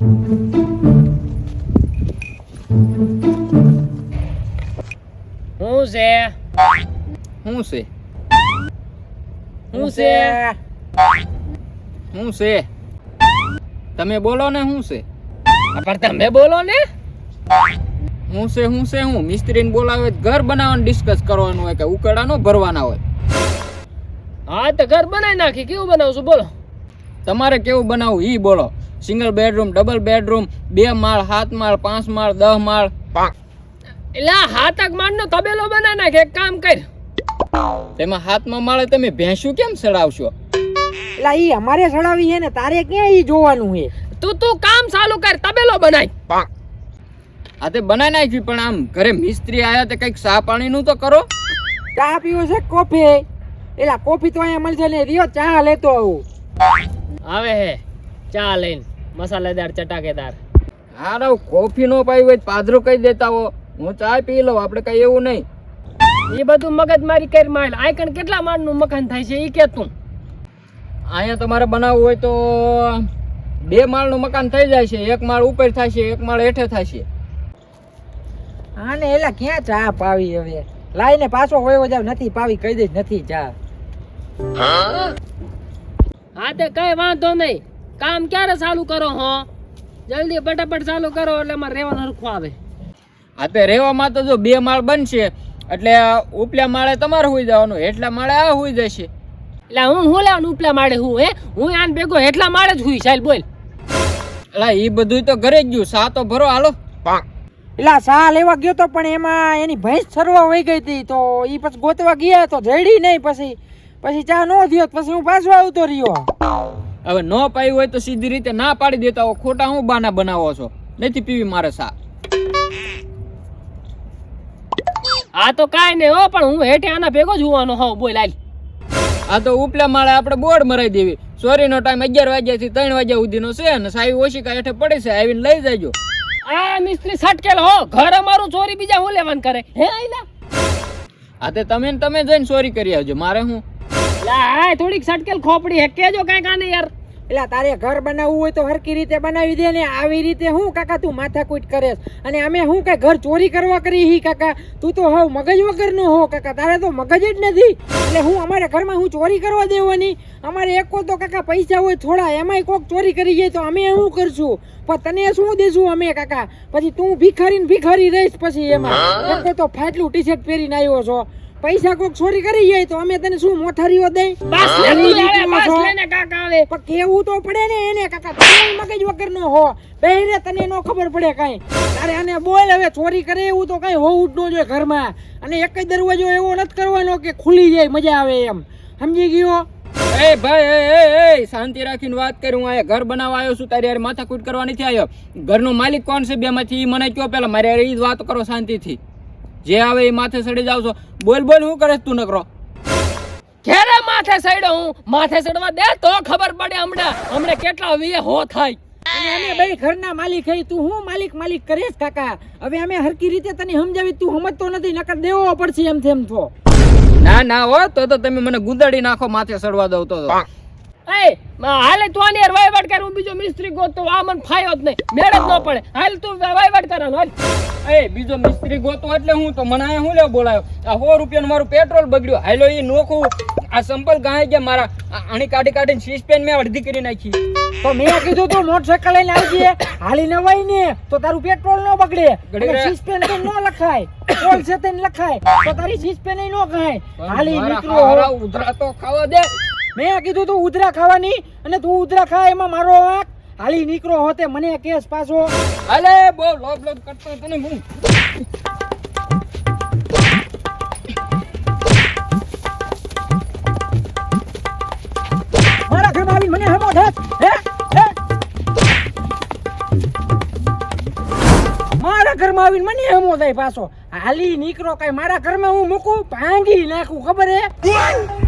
હું છે? શું છે? હું છે? શું છે? તમે બોલો ને શું છે? પણ તમે બોલો ને. હું છે હું છે હું? મિસ્ત્રીને બોલાવે ઘર બનાવવાનું ડિસ્કસ કરવાનું હોય કે ઉકરડા નો ભરવાના હોય. હા તો ઘર બનાવી નાખી. કેવું બનાવશું? બોલો. તમારે કેવું બનાવવું? એ બોલો. સિંગલ બેડરૂમ ડબલ બેડરૂમ બે માળ સાત માળ પાંચ માળ દસ માળ. એટલે આ હાથક માંડનો તબેલો બનાવી નાખે એક કામ કર. તેમાં હાથમાં માળે તમે ભેંસું કેમ ચડાવશો એટલે ઈ અમારે સડાવી છે ને તારે ક્યાં ઈ જોવાનું છે? તું તું કામ ચાલુ કર તબેલો બનાય. આ તે બનાવી નાખ્યું પણ આમ ઘરે મિસ્ત્રી આયા તે કંઈક ચા પાણી નું તો કરો. ચા પીવો છે કોફી? એલા કોફી તો અહીંયા મળશે ને રિયો ચા લેતો આવું. આવે હે ચા લઈને. મસાલેદાર ચટાકેદાર. હારો કોફી નો પાઈ હોય તો પાદરો કહી દેતા હો. હું ચા પી લઉં આપણે કઈ એવું નહીં. એ બધું મગજ મારી કરી માલ આઈકણ કેટલા માળનું મકાન થાય છે એ કે તું. અહીંયા તમારે બનાવવું હોય તો બે માળનું મકાન થઈ જાય છે. એક માળ ઉપર થાય છે એક માળ હેઠે થાય છે. હા ને એલા ક્યાં ચા પાવી હવે? લાઈને પાછો હોય જાવ નથી પાવી કહી દઈશ નથી ચા. હા તે કઈ વાંધો નહીં. કામ ક્યારે ચાલુ કરો હો? જલ્દી ફટાફટ ચાલુ કરો એટલે મારે રહેવાનું હરખું આવે. આ તે રહેવામાં તો જો બે માળ બનશે એટલે ઉપલા માળે તમારે હોઈ જવાનું એટલા માળે આ હોઈ જશે. એટલે હું હું લેવાનું ઉપલા માળે હું હે? હું આન ભેગો એટલા માળે જ હોઈ ચાલ બોલ. એટલે એ બધું તો ઘરે જ ગયું સા તો ભરો હાલો. એટલે સા લેવા ગયો તો પણ એમાં એની ભેંસ સરવા વહી ગઈ હતી તો એ પછી ગોતવા ગયા તો જડી નહીં પછી. પછી ચા નો થયો પછી હું પાછો આવતો રહ્યો. હવે ન પાઈ હોય તો સીધી રીતે ના પાડી દેતા હો. ખોટા હું બાના બનાવો છો? નથી પીવી મારે સા આ તો કાંઈ નહીં હો પણ હું હેઠે આના ભેગો જ હોવાનો હોઉં. બોલ હાલ. આ તો ઉપલા માળે આપણે બોર્ડ મરાઈ દેવી. સોરીનો ટાઈમ અગિયાર વાગ્યાથી ત્રણ વાગ્યા સુધીનો છે અને સાહેબ ઓછી કાંઈ હેઠે પડે છે. આવીને લઈ જાજો. આ મિસ્ત્રી સટકેલ હો. ઘર અમારું ચોરી બીજા હું લેવાનું કરે? હે આઈલા આ તે તમે ને તમે જઈને ચોરી કરી આવજો. મારે હું આ થોડીક સટકેલ ખોપડી હે કેજો કાંઈ કાને યાર. એટલે તારે ઘર બનાવવું હોય તો હરકી રીતે બનાવી દે ને આવી રીતે હું કાકા તું માથાકૂટ કરે અને અમે હું કઈ ઘર ચોરી કરવા કરી હી કાકા? તું તો હવ મગજ વગરનો હો કાકા. તારે તો મગજ જ નથી. એટલે હું અમારા ઘરમાં હું ચોરી કરવા દેવાની? અમારે એકો તો કાકા પૈસા હોય થોડા એમાંય કોક ચોરી કરી જાય તો અમે શું કરશું? પણ તને શું દેશું અમે કાકા? પછી તું ભિખારી ને ભિખારી રહીશ પછી એમાં. એક તો ફાટલું ટી શર્ટ પહેરીને આવ્યો છો. પૈસા કોક ચોરી કરી જાય તો અમે તને શું મોથારીઓ દઈ? બસ લેને કાકા આવે પણ કેવું તો પડે ને એને કાકા તું મગજ વગર નો હો. પહેરે તને નો ખબર પડે કાઈ. તારે આને બોલ હવે ચોરી કરે એવું તો કઈ હોવું જ ન જોઈએ ઘરમાં. અને એક જ દરવાજો એવો નથી કરવાનો કે ખુલી જાય મજા આવે એમ. સમજી ગયો? એ ભાઈ એ એ એ શાંતિ રાખીને વાત કરું. હું અહીંયા ઘર બનાવવા આવ્યો છું તારી યાર માથાકૂટ કરવા નથી આવ્યો. ઘરનો માલિક કોણ છે બેમાંથી? ઈ મને કયો પેલા મારે એ જ વાત કરો શાંતિથી. જે આવે એ માથે ચડી જાવ છો. બોલ બોલ હું કરે છે તું નકરો? ઘેરે માથે સડ્યો હું. માથે સડવા દે તો ખબર પડે હમણાં. હમણાં કેટલા વીએ હો થાય. અને અમે બે ઘરના માલિક હઈ તું હું માલિક માલિક કરેશ કાકા? હવે અમે હરકી રીતે તને સમજાવી તું સમજતો નથી નકર દેવો પડશે એમ તેમ તો ના ના હો તો તો તમે મને ગુંદડી નાખો માથે ચડવા દઉં તો તો. એ હાલે તું આની વહીવટ કર હું બીજો મિસ્ત્રી ગોતો આ મને ફાયો જ નહીં. મેળ જ ન પડે. હાલ તું વહીવટ કરવાનો હાલ. એ બીજો મિસ્ત્રી ગોતો એટલે હું તો મને અહીંયા હું લેવા બોલાયો? આ સો રૂપિયાનું મારું પેટ્રોલ બગડ્યું. હાલો એ નોખું. આ સંપલ ગાય ગયા મારા આણી કાઢી કાઢીને સીસ્પેન મેં અડધી કરી નાખી. તો મેં કીધું તું મોટરસાઇકલ લઈને આવજે. હાલી નવાઈ ને તો તારું પેટ્રોલ નો બગડે. સીસ્પેન તો ન નો લખાય. કોલ છે તેને લખાય. તો તારી સીસ પેન નો ખાય. હાલી નીકળો. ઉધરા તો ખાવા દે. મેં કીધું તું ઉધરા ખાવાની અને તું ઉધરા ખા એમાં મારો વાંક હાલી નીકળો હોતે મને કેસ પાછો. અલે બહુ લોભ લોભ કરતો તને હું. મારા ઘરમાં આવી મને હમો હે? મારા ઘરમાં આવીને મને હમો થાય પાછો. હાલી નીકળો કઈ મારા ઘરમાં હું મૂકું? ભાંગી નાખું ખબર હે?